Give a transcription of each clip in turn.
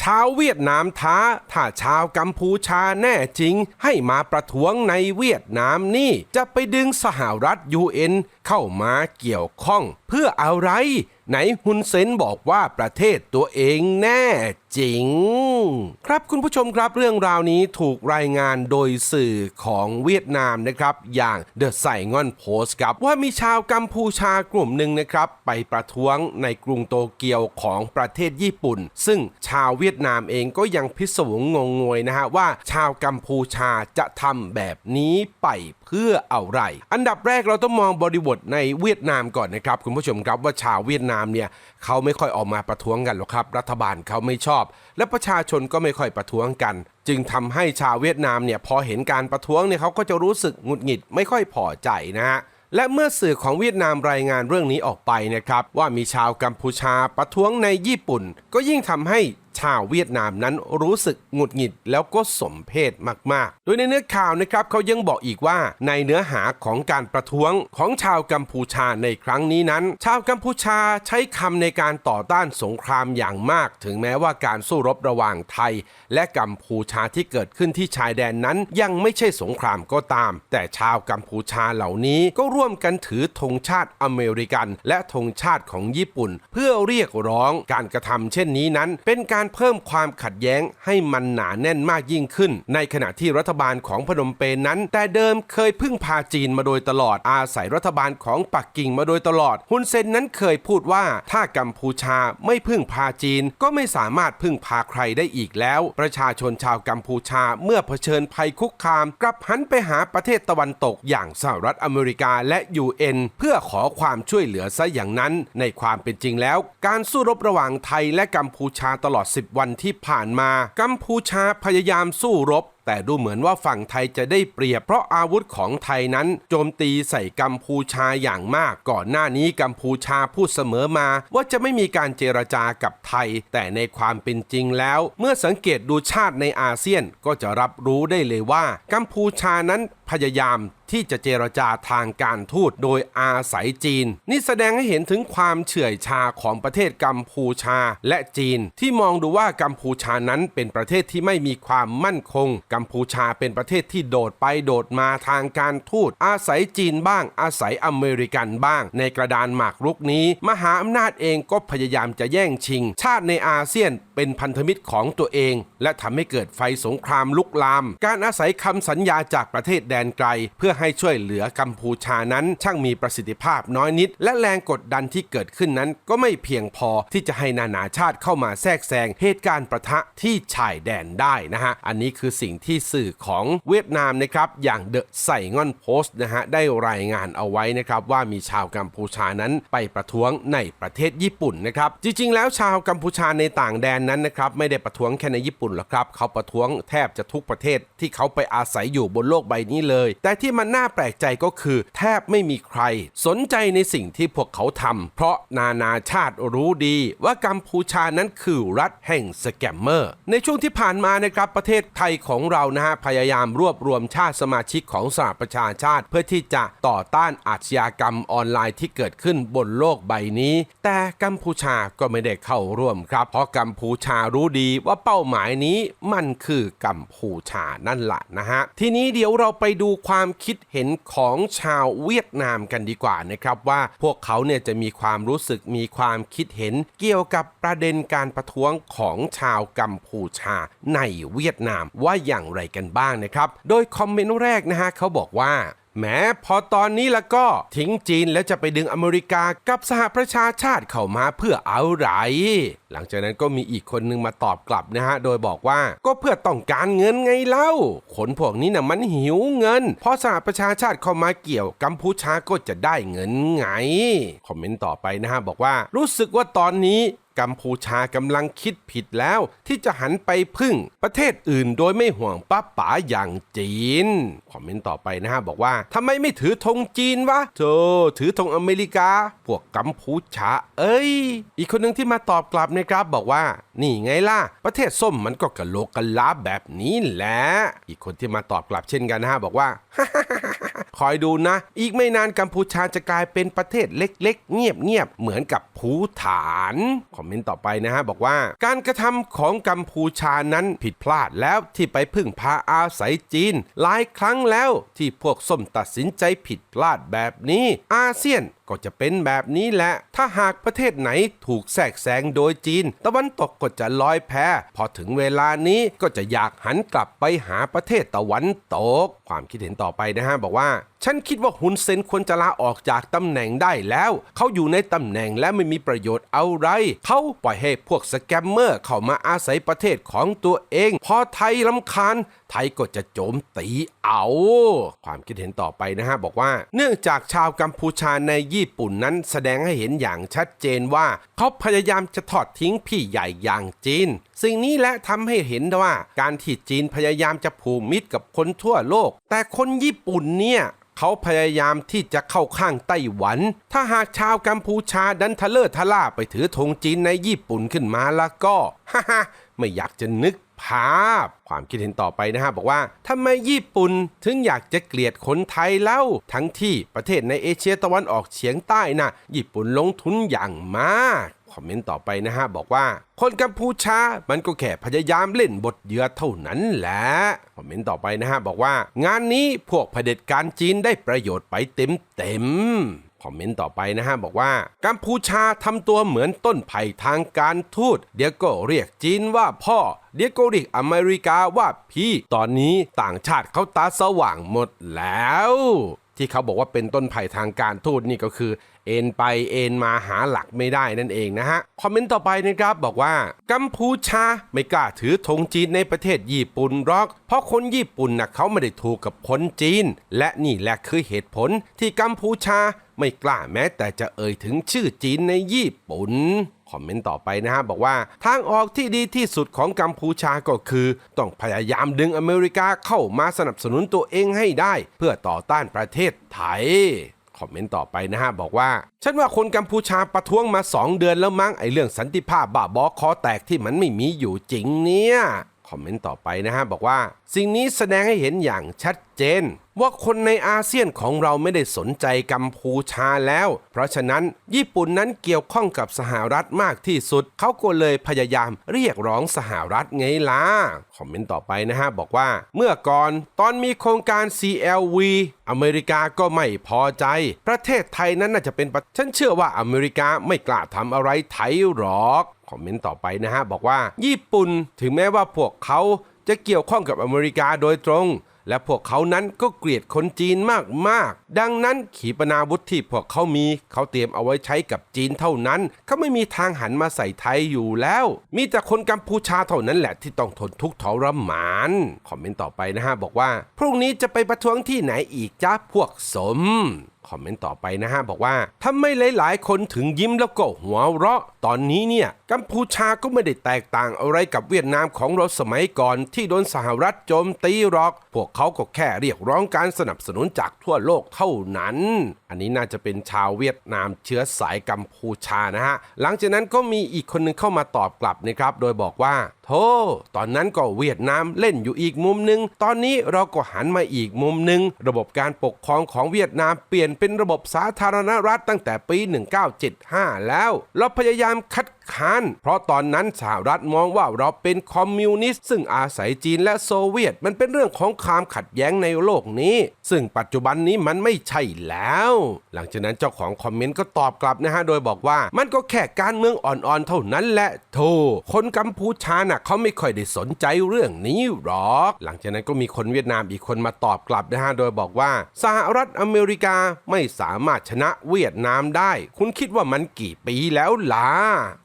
ชาวเวียดนามท้า ถ้าชาวกัมพูชาแน่จริง ให้มาประท้วงในเวียดนามนี่ จะไปดึงสหรัฐ UN เข้ามาเกี่ยวข้อง เพื่ออะไร ไหนฮุนเซนบอกว่าประเทศตัวเองแน่จริง ครับคุณผู้ชมครับเรื่องราวนี้ถูกรายงานโดยสื่อของเวียดนามนะครับ อย่าง The Saigon Post ครับ ว่ามีชาวกัมพูชากลุ่มหนึ่งนะครับ ไปประท้วงในกรุงโตเกียวของประเทศญี่ปุ่น ซึ่งชาวเวียดนามเองก็ยังพิศวงงงงวยนะฮะว่าชาวกัมพูชาจะทำแบบนี้ไปเพื่ออะไร อันดับแรกเราต้องมองบริบทในเวียดนามก่อนนะครับคุณผู้ชมครับว่าชาวเวียดนามเนี่ยเขาไม่ค่อยออกมาประท้วงกันหรอกครับ รัฐบาลเขาไม่ชอบ และประชาชนก็ไม่ค่อยประท้วงกัน จึงทำให้ชาวเวียดนามเนี่ยพอเห็นการประท้วงเนี่ยเขาก็จะรู้สึกหงุดหงิดไม่ค่อยพอใจนะฮะและเมื่อสื่อของเวียดนามรายงานเรื่องนี้ออกไปนะครับ ว่ามีชาวกัมพูชาประท้วงในญี่ปุ่น ก็ยิ่งทำให้ ชาวเวียดนามนั้นรู้สึกหงุดหงิดแล้วก็สมเพศมาก ๆ โดยในเนื้อข่าวนะครับเขายังบอกอีกว่า ในเนื้อหาของการประท้วงของชาวกัมพูชาในครั้งนี้นั้น ชาวกัมพูชาใช้คำในการต่อต้านสงครามอย่างมาก ถึงแม้ว่าการสู้รบระหว่างไทย และกัมพูชาที่เกิดขึ้นที่ชายแดนนั้นยังไม่ใช่สงครามก็ตาม แต่ชาวกัมพูชาเหล่านี้ก็ร่วมกันถือธงชาติอเมริกัน และธงชาติของญี่ปุ่น เพื่อเรียกร้องการกระทำเช่นนี้นั้น เป็นการเพิ่มความขัดแย้งให้มันหนาแน่นมากยิ่งขึ้น ในขณะที่รัฐบาลของพนมเปญนั้น แต่เดิมเคยพึ่งพาจีนมาโดยตลอดอาศัยรัฐบาลของปักกิ่งมาโดยตลอดฮุนเซนนั้นเคยพูดว่าถ้ากัมพูชาไม่พึ่งพาจีนก็ไม่สามารถพึ่งพาใครได้อีกแล้ว ประชาชนชาวกัมพูชาเมื่อเผชิญภัยคุกคาม กลับหันไปหาประเทศตะวันตกอย่างสหรัฐอเมริกาและ UN เพื่อขอความช่วยเหลือซะอย่างนั้น ในความเป็นจริงแล้ว การสู้รบระหว่างไทยและกัมพูชาตลอด10 วันที่ผ่านมา กัมพูชาพยายามสู้รบ แต่ดูเหมือนว่าฝั่งไทยจะได้เปรียบ เพราะอาวุธของไทยนั้น โจมตีใส่กัมพูชาอย่างมาก ก่อนหน้านี้กัมพูชาพูดเสมอมา ว่าจะไม่มีการเจรจากับไทย แต่ในความเป็นจริงแล้ว เมื่อสังเกตดูชาติในอาเซียนก็จะรับรู้ได้เลยว่า กัมพูชานั้นพยายาม ที่จะเจรจาทางการทูตโดยอาศัยจีน นี่แสดงให้เห็นถึงความเฉื่อยชาของประเทศกัมพูชาและจีน ที่มองดูว่ากัมพูชานั้นเป็นประเทศที่ไม่มีความมั่นคง กัมพูชาเป็นประเทศที่โดดไปโดดมาทางการทูต อาศัยจีนบ้าง อาศัยอเมริกันบ้าง ในกระดานหมากรุกนี้ มหาอำนาจเองก็พยายามจะแย่งชิง ชาติในอาเซียนเป็นพันธมิตรของตัวเอง และทำให้เกิดไฟสงครามลุกลาม การอาศัยคำสัญญาจากประเทศแดนไกล เพื่อให้ช่วยเหลือกัมพูชานั้น ช่างมีประสิทธิภาพน้อยนิด และแรงกดดันที่เกิดขึ้นนั้น ก็ไม่เพียงพอที่จะให้นานาชาติเข้ามาแทรกแซงเหตุการณ์ประทะที่ชายแดนได้นะฮะ อันนี้คือสิ่งที่สื่อของเวียดนามนะครับ อย่างเดอะไซงอนโพสต์นะฮะ ได้รายงานเอาไว้นะครับว่ามีชาวกัมพูชานั้นไปประท้วงในประเทศญี่ปุ่นนะครับ จริง ๆ แล้วชาวกัมพูชาในต่างแดนนั้นนะครับไม่ได้ประท้วงแค่ในญี่ปุ่นหรอกครับ เขาประท้วงแทบจะทุกประเทศที่เขาไปอาศัยอยู่บนโลกใบนี้เลย แต่ที่มันน่าแปลกใจก็คือ แทบไม่มีใคร สนใจในสิ่งที่พวกเขาทำเพราะนานาชาติรู้ดีว่ากัมพูชานั้นคือรัฐแห่งสแกมเมอร์ ในช่วงที่ผ่านมานะครับประเทศไทยของเรานะฮะพยายามรวบรวมชาติสมาชิกของสหประชาชาติ เพื่อที่จะต่อต้านอาชญากรรมออนไลน์ที่เกิดขึ้นบนโลกใบนี้ แต่กัมพูชาก็ไม่ได้เข้าร่วมครับ เพราะกัมพูชารู้ดีว่าเป้าหมายนี้มันคือกัมพูชานั่นแหละนะฮะทีนี้เดี๋ยวเราไปดูความคิดเห็นของชาวเวียดนามกันดีกว่านะครับว่าพวกเขาเนี่ยจะมีความรู้สึกมีความคิดเห็นเกี่ยวกับประเด็นการประท้วงของชาวกัมพูชาในเวียดนามว่าอย่างไรกันบ้างนะครับ โดยคอมเมนต์แรกนะฮะเขาบอกว่า แม้พอตอนนี้แล้วก็ทิ้งจีนแล้วจะไปดึงอเมริกากับสหประชาชาติเข้ามาเพื่อเอะไรหลังจากนั้นก็มีอีกคนนึงมาตอบกลับนะฮะ โดยบอกว่าก็เพื่อต้องการเงินไงเล่าคนพวกนี้น่ะมันหิวเงินพราะสหประชาชาติเข้ามาเกี่ยวกัมพูชาก็จะได้เงินไง คอมเมนต์ต่อไปนะฮะบอกว่า รู้สึกว่าตอนนี้ กัมพูชากำลังคิดผิดแล้วที่จะหันไปพึ่งประเทศอื่นโดยไม่ห่วงป้าป๋าอย่างจีน คอมเมนต์ต่อไปนะฮะบอกว่าทำไมไม่ถือธงจีนวะโธ่ถือธงอเมริกา พวกกัมพูชา เอ้ย อีกคนหนึ่งที่มาตอบกลับนะครับบอกว่า นี่ไงล่ะ ประเทศส้มมันก็กะโลกกะลาแบบนี้แหละ อีกคนที่มาตอบกลับเช่นกันนะฮะบอกว่า คอยดูนะ อีกไม่นานกัมพูชาจะกลายเป็นประเทศเล็กๆ เงียบๆ เหมือนกับภูฐาน คอมเมนต์ต่อไปนะฮะ บอกว่า การกระทำของกัมพูชานั้นผิดพลาดแล้วที่ไปพึ่งพาอาศัยจีน หลายครั้งแล้วที่พวกส้มตัดสินใจผิดพลาดแบบนี้ อาเซียนก็จะเป็นแบบนี้แหละ ถ้าหากประเทศไหนถูกแทรกแซงโดยจีน ตะวันตกก็จะลอยแพ พอถึงเวลานี้ก็จะอยากหันกลับไปหาประเทศตะวันตก ความคิดเห็นต่อไปนะฮะบอกว่า ฉันคิดว่าฮุนเซนควรจะลาออกจากตำแหน่งได้แล้ว เขาอยู่ในตำแหน่งและไม่มีประโยชน์อะไร เขาปล่อยให้พวกสแกมเมอร์เข้ามาอาศัยประเทศของตัวเอง พอไทยลำคาญไทยก็จะโจมตีเอา ความคิดเห็นต่อไปนะฮะ บอกว่า เนื่องจากชาวกัมพูชาในญี่ปุ่นนั้นแสดงให้เห็นอย่างชัดเจนว่า เขาพยายามจะทอดทิ้งพี่ใหญ่อย่างจีน สิ่งนี้และทำให้เห็นว่าการที่จีนพยายามจะผูกมิตรกับคนทั่วโลก แต่คนญี่ปุ่นเนี่ย เขาพยายามที่จะเข้าข้างไต้หวัน ถ้าหากชาวกัมพูชาดันทะเลอทะล่าไปถือธงจีนในญี่ปุ่นขึ้นมาแล้วก็ฮ่าฮ่าไม่อยากจะนึกภาพ ความคิดเห็นต่อไปนะฮะบอกว่าทำไมญี่ปุ่นถึงอยากจะเกลียดคนไทยเล่า ทั้งที่ประเทศในเอเชียตะวันออกเฉียงใต้น่ะญี่ปุ่นลงทุนอย่างมาก คอมเมนต์ต่อไปนะฮะ บอกว่า คนกัมพูชา มันก็แค่พยายามเล่นบทเหยื่อเท่านั้นแหละคอมเมนต์ต่อไปนะฮะ บอกว่า งานนี้พวกเผด็จการจีนได้ประโยชน์ไปเต็มเต็มๆคอมเมนต์ต่อไปนะฮะ บอกว่ากัมพูชาทำตัวเหมือนต้นไผ่ทางการทูตเดี๋ยวก็เรียกจีนว่าพ่อ เดี๋ยวก็เรียกอเมริกาว่าพี่ ตอนนี้ต่างชาติเขาตาสว่างหมดแล้ว ที่เขาบอกว่าเป็นต้นไผ่ทางการทูตนี่ก็คือ เอ็นไปเอ็นมาหาหลักไม่ได้นั่นเองนะฮะ คอมเมนต์ต่อไปนะครับบอกว่า กัมพูชาไม่กล้าถือธงจีนในประเทศญี่ปุ่นหรอก เพราะคนญี่ปุ่นนะเขาไม่ได้ถูกกับคนจีน และนี่แหละคือเหตุผลที่กัมพูชาไม่กล้าแม้แต่จะเอ่ยถึงชื่อจีนในญี่ปุ่น คอมเมนต์ต่อไปนะฮะบอกว่าทางออกที่ดีที่สุดของกัมพูชาก็คือ ต้องพยายามดึงอเมริกาเข้ามาสนับสนุนตัวเองให้ได้ เพื่อต่อต้านประเทศไทยคอมเมนต์ต่อไปนะฮะบอกว่า ฉันว่าคนกัมพูชาประท้วงมา 2 เดือนแล้วมั้งไอเรื่องสันติภาพบ้าบอคอแตกที่มันไม่มีอยู่จริงเนี่ย คอมเมนต์ต่อไปนะฮะบอกว่า สิ่งนี้แสดงให้เห็นอย่างชัดเจน ว่าคนในอาเซียนของเราไม่ได้สนใจกัมพูชาแล้ว เพราะฉะนั้น ญี่ปุ่นนั้นเกี่ยวข้องกับสหรัฐมากที่สุด เขาก็เลยพยายามเรียกร้องสหรัฐไงล่ะคอมเมนต์ต่อไปนะฮะบอกว่า เมื่อก่อนตอนมีโครงการ CLV อเมริกาก็ไม่พอใจ ประเทศไทยนั้นน่าจะเป็นประฉันเชื่อว่าอเมริกาไม่กล้าทำอะไรไทยหรอก คอมเมนต์ต่อไปนะฮะ บอกว่าญี่ปุ่นถึงแม้ว่าพวกเขาจะเกี่ยวข้องกับอเมริกาโดยตรง และพวกเขานั้นก็เกลียดคนจีนมากๆ ดังนั้นขีปนาวุธที่พวกเขามี เขาเตรียมเอาไว้ใช้กับจีนเท่านั้น เขาไม่มีทางหันมาใส่ไทยอยู่แล้ว มีแต่คนกัมพูชาเท่านั้นแหละที่ต้องทนทุกข์ทรมาน คอมเมนต์ต่อไปนะฮะ บอกว่า พรุ่งนี้จะไปประท้วงที่ไหนอีกจ้าพวกสมคอมเมนต์ต่อไปนะฮะ บอกว่าทำไมหลาย ๆ คนถึงยิ้มแล้วก็หัวเราะตอนนี้เนี่ยกัมพูชาก็ไม่ได้แตกต่างอะไรกับเวียดนามของเราสมัยก่อนที่โดนสหรัฐโจมตีหรอก พวกเขาก็แค่เรียกร้องการสนับสนุนจากทั่วโลกเท่านั้น อันนี้น่าจะเป็นชาวเวียดนามเชื้อสายกัมพูชานะฮะ หลังจากนั้นก็มีอีกคนหนึงเข้ามาตอบกลับนะครับ โดยบอกว่า โธ่ตอนนั้นก็เวียดนามเล่นอยู่อีกมุมหนึ่งตอนนี้เราก็หันมาอีกมุมหนึ่งระบบการปกครองของเวียดนามเปลี่ยนเป็นระบบสาธารณรัฐตั้งแต่ปี 1975 แล้วเราพยายามคัด ค้าน เพราะตอนนั้นสหรัฐมองว่าเราเป็นคอมมิวนิสต์ซึ่งอาศัยจีนและโซเวียต มันเป็นเรื่องของความขัดแย้งในโลกนี้ ซึ่งปัจจุบันนี้มันไม่ใช่แล้ว หลังจากนั้นเจ้าของคอมเมนต์ก็ตอบกลับนะฮะโดยบอกว่ามันก็แค่การเมืองอ่อนๆเท่านั้นแหละโธ่คนกัมพูชาน่ะเขาไม่ค่อยได้สนใจเรื่องนี้หรอก หลังจากนั้นก็มีคนเวียดนามอีกคนมาตอบกลับนะฮะโดยบอกว่าสหรัฐอเมริกาไม่สามารถชนะเวียดนามได้ คุณคิดว่ามันกี่ปีแล้วล่ะ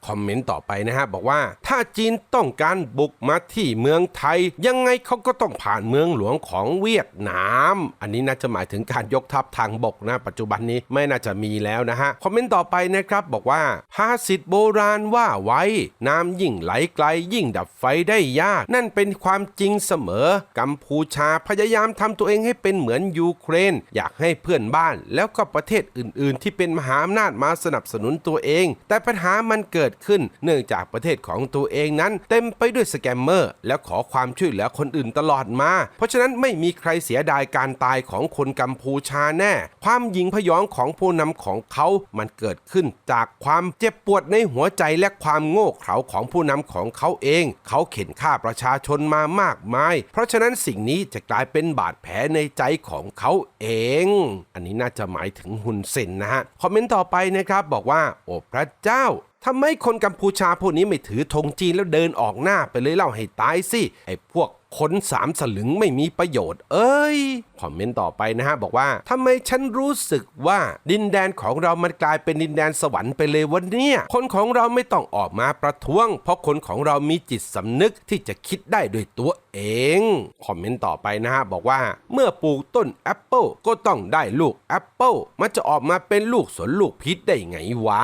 คอมอมเมนต์ต่อไปนะฮะบอกว่าถ้าจีนต้องการบุกมาที่เมืองไทย ยังไงเขาก็ต้องผ่านเมืองหลวงของเวียดนาม อันนี้น่าจะหมายถึงการยกทัพทางบกนะปัจจุบันนี้ไม่น่าจะมีแล้วนะฮะคอมเมนต์ต่อไปนะครับบอกว่าภาษิตโบราณว่าไว้ น้ำยิ่งไหลไกลยิ่งดับไฟได้ยาก นั่นเป็นความจริงเสมอ กัมพูชาพยายามทำตัวเองให้เป็นเหมือนยูเครน อยากให้เพื่อนบ้าน แล้วก็ประเทศอื่น ๆ ที่เป็นมหาอำนาจมาสนับสนุนตัวเอง แต่ปัญหามันเกิดขึ้น เนื่องจากประเทศของตัวเองนั้น เต็มไปด้วยสแกมเมอร์ และขอความช่วยเหลือคนอื่นตลอดมา เพราะฉะนั้นไม่มีใครเสียดายการตายของคนกัมพูชาแน่ ความหญิงพยองของผู้นำของเขา มันเกิดขึ้นจากความเจ็บปวดในหัวใจและความโง่เขลาของผู้นำของเขาเอง เขาเข็นฆ่าประชาชนมามากมาย เพราะฉะนั้นสิ่งนี้จะกลายเป็นบาดแผลในใจของเขาเอง อันนี้น่าจะหมายถึงฮุนเซนนะฮะ คอมเมนต์ต่อไปนะครับ บอกว่า โอ้พระเจ้า ทำไมคนกัมพูชาพวกนี้ไม่ถือธงจีนแล้วเดินออกหน้าไปเลยเล่าให้ตายสิไอ้พวก คนสามสลึงไม่มีประโยชน์ เอ้ย คอมเมนต์ต่อไปนะฮะ บอกว่าทำไมฉันรู้สึกว่าดินแดนของเรามันกลายเป็นดินแดนสวรรค์ไปเลยวันเนี้ยคนของเราไม่ต้องออกมาประท้วง เพราะคนของเรามีจิตสำนึกที่จะคิดได้ด้วยตัวเอง คอมเมนต์ต่อไปนะฮะ บอกว่าเมื่อปลูกต้นแอปเปิลก็ต้องได้ลูกแอปเปิลมันจะออกมาเป็นลูกสนลูกพิษได้ไงวะ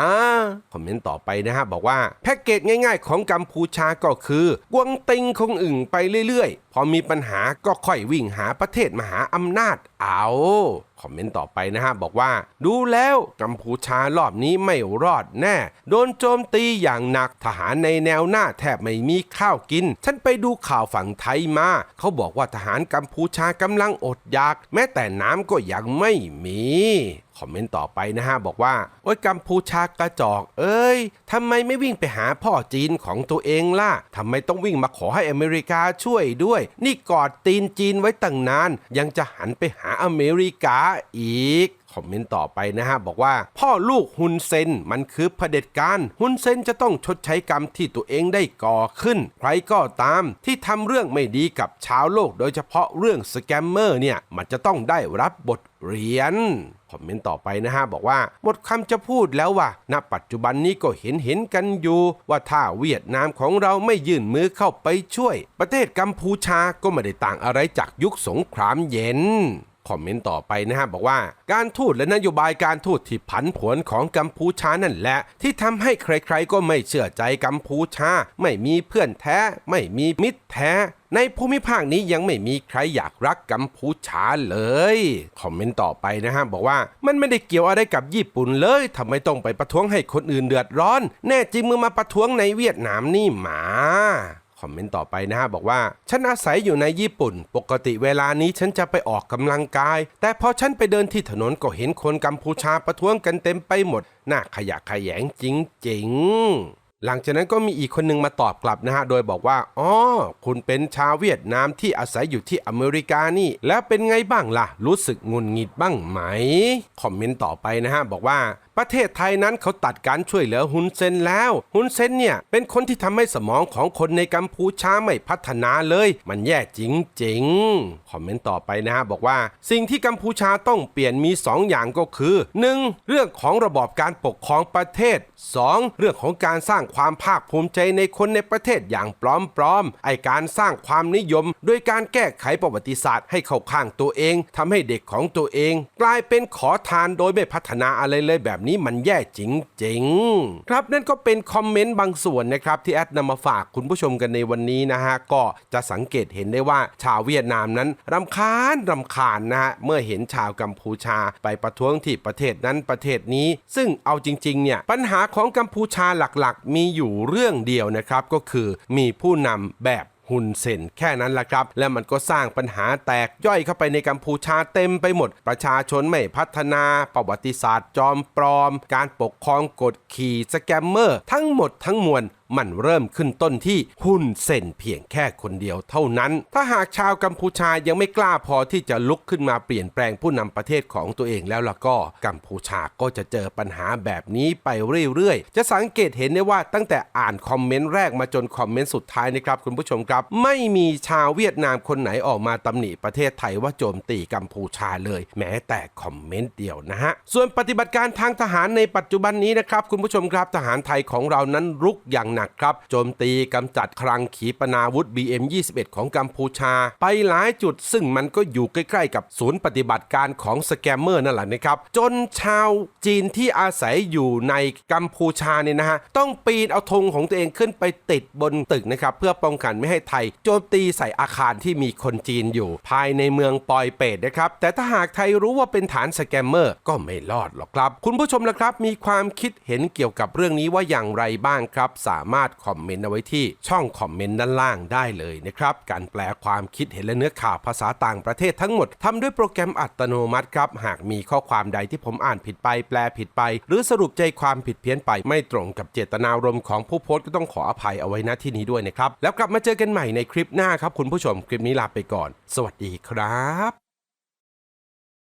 คอมเมนต์ต่อไปนะฮะ บอกว่าแพ็กเกจง่าย ๆ ของกัมพูชาก็คือกวงติงคงอึ่งไปเรื่อยๆพอมีปัญหาก็ค่อยวิ่งหาประเทศมหาอำนาจเอาคอมเมนต์ต่อไปนะฮะบอกว่า ดูแล้วกัมพูชารอบนี้ไม่รอดแน่ โดนโจมตีอย่างหนักทหารในแนวหน้าแทบไม่มีข้าวกิน ฉันไปดูข่าวฝั่งไทยมา เขาบอกว่าทหารกัมพูชากำลังอดอยาก แม้แต่น้ำก็ยังไม่มีคอมเมนต์ต่อไปนะฮะบอกว่าโอ้ยกัมพูชากระจอก เอ้ยทำไมไม่วิ่งไปหาพ่อจีนของตัวเองล่ะทำไมต้องวิ่งมาขอให้อเมริกาช่วยด้วย นี่กอดตีนจีนไว้ตั้งนาน ยังจะหันไปหาอเมริกาอีกคอมเมนต์ต่อไปนะฮะ บอกว่าพ่อลูกฮุนเซนมันคือเผด็จการฮุนเซนจะต้องชดใช้กรรมที่ตัวเองได้ก่อขึ้น ใครก็ตามที่ทำเรื่องไม่ดีกับชาวโลก โดยเฉพาะเรื่องสแกมเมอร์เนี่ย มันจะต้องได้รับบทเรียน คอมเมนต์ต่อไปนะฮะบอกว่า หมดคำจะพูดแล้วว่ะณปัจจุบันนี้ก็เห็นเห็นกันอยู่ ว่าถ้าเวียดนามของเราไม่ยื่นมือเข้าไปช่วย ประเทศกัมพูชาก็ไม่ได้ต่างอะไรจากยุคสงครามเย็น คอมเมนต์ต่อไปนะฮะบอกว่าการทูตและนโยบายการทูตที่ผันผวนของกัมพูชานั่นแหละ ที่ทำให้ใครๆก็ไม่เชื่อใจกัมพูชา ไม่มีเพื่อนแท้ ไม่มีมิตรแท้ในภูมิภาคนี้ยังไม่มีใครอยากรักกัมพูชาเลย คอมเมนต์ต่อไปนะฮะ บอกว่ามันไม่ได้เกี่ยวอะไรกับญี่ปุ่นเลยทำไมต้องไปประท้วงให้คนอื่นเดือดร้อน แน่จริงมึงมาประท้วงในเวียดนามนี่หมา คอมเมนต์ต่อไปนะฮะบอกว่า ฉันอาศัยอยู่ในญี่ปุ่น ปกติเวลานี้ฉันจะไปออกกำลังกาย แต่พอฉันไปเดินที่ถนนก็เห็นคนกัมพูชาประท้วงกันเต็มไปหมด น่าขยะขยงจริงๆหลังจากนั้นก็มีอีกคนหนึ่งมาตอบกลับนะฮะ โดยบอกว่า อ๋อ คุณเป็นชาวเวียดนามที่อาศัยอยู่ที่อเมริกานี่ แล้วเป็นไงบ้างล่ะ รู้สึกงุนงิดบ้างไหม คอมเมนต์ต่อไปนะฮะ บอกว่าประเทศไทยนั้นเขาตัดการช่วยเหลือฮุนเซนแล้ว ฮุนเซนเนี่ยเป็นคนที่ทำให้สมองของคนในกัมพูชาไม่พัฒนาเลย มันแย่จริงๆ คอมเมนต์ต่อไปนะฮะบอกว่า สิ่งที่กัมพูชาต้องเปลี่ยนมี 2 อย่างก็คือ 1. เรื่องของระบอบการปกครองประเทศ 2. เรื่องของการสร้างความภาคภูมิใจในคนในประเทศอย่างปลอมๆ ไอการสร้างความนิยม โดยการแก้ไขประวัติศาสตร์ให้เข้าข้างตัวเองทำให้เด็กของตัวเอง กลายเป็นขอทานโดยไม่พัฒนาอะไรเลยแบบนี้มันแย่จริงๆ ครับนั่นก็เป็นคอมเมนต์บางส่วนนะครับที่แอดนำมาฝากคุณผู้ชมกันในวันนี้นะฮะก็จะสังเกตเห็นได้ว่าชาวเวียดนามนั้นรำคาญรำคาญนะฮะเมื่อเห็นชาวกัมพูชาไปประท้วงที่ประเทศนั้นประเทศนี้ ซึ่งเอาจริงๆเนี่ยปัญหาของกัมพูชาหลักๆ มีอยู่เรื่องเดียวนะครับก็คือมีผู้นำแบบฮุนเซนแค่นั้นแหละครับ และมันก็สร้างปัญหาแตกย่อยเข้าไปในกัมพูชาเต็มไปหมด ประชาชนไม่พัฒนา ประวัติศาสตร์จอมปลอม การปกครองกดขี่สแกมเมอร์ ทั้งหมดทั้งมวล มันเริ่มขึ้นต้นที่หุ้นเซนเพียงแค่คนเดียวเท่านั้น ถ้าหากชาวกัมพูชายังไม่กล้าพอที่จะลุกขึ้นมาเปลี่ยนแปลงผู้นำประเทศของตัวเองแล้วล่ะก็กัมพูชาก็จะเจอปัญหาแบบนี้ไปเรื่อยๆ จะสังเกตเห็นได้ว่าตั้งแต่อ่านคอมเมนต์แรกมาจนคอมเมนต์สุดท้ายนะครับคุณผู้ชมครับ ไม่มีชาวเวียดนามคนไหนออกมาตำหนิประเทศไทยว่าโจมตีกัมพูชาเลย แม้แต่คอมเมนต์เดียวนะฮะ ส่วนปฏิบัติการทางทหารในปัจจุบันนี้นะครับคุณผู้ชมครับทหารไทยของเรานั้นรุกอย่างหนักนักครับโจมตีกำจัดคลังขีปนาวุธ BM21 ของกัมพูชา ไปหลายจุดซึ่งมันก็อยู่ใกล้ๆ กับศูนย์ปฏิบัติการของสแกมเมอร์นั่นแหละนะครับ จนชาวจีนที่อาศัยอยู่ในกัมพูชาเนี่ยนะฮะ ต้องปีนเอาธงของตัวเองขึ้นไปติดบนตึกนะครับ เพื่อป้องกันไม่ให้ไทย โจมตีใส่อาคารที่มีคนจีนอยู่ ภายในเมืองปอยเปตนะครับแต่ถ้าหากไทยรู้ว่าเป็นฐานสแกมเมอร์ก็ไม่รอดหรอกครับ คุณผู้ชมละครับมีความคิดเห็นเกี่ยวกับเรื่องนี้ว่าอย่างไรบ้างครับสามารถคอมเมนต์เอาไว้ที่ช่องคอมเมนต์ด้านล่างได้เลยนะครับ การแปลความคิดเห็นและเนื้อข่าวภาษาต่างประเทศทั้งหมดทำด้วยโปรแกรมอัตโนมัติครับ หากมีข้อความใดที่ผมอ่านผิดไป แปลผิดไป หรือสรุปใจความผิดเพี้ยนไปไม่ตรงกับเจตนารมณ์ของผู้โพสต์ก็ต้องขออภัยเอาไว้ณที่นี้ด้วยนะครับ แล้วกลับมาเจอกันใหม่ในคลิปหน้าครับคุณผู้ชมคลิปนี้ลาไปก่อน สวัสดีครับ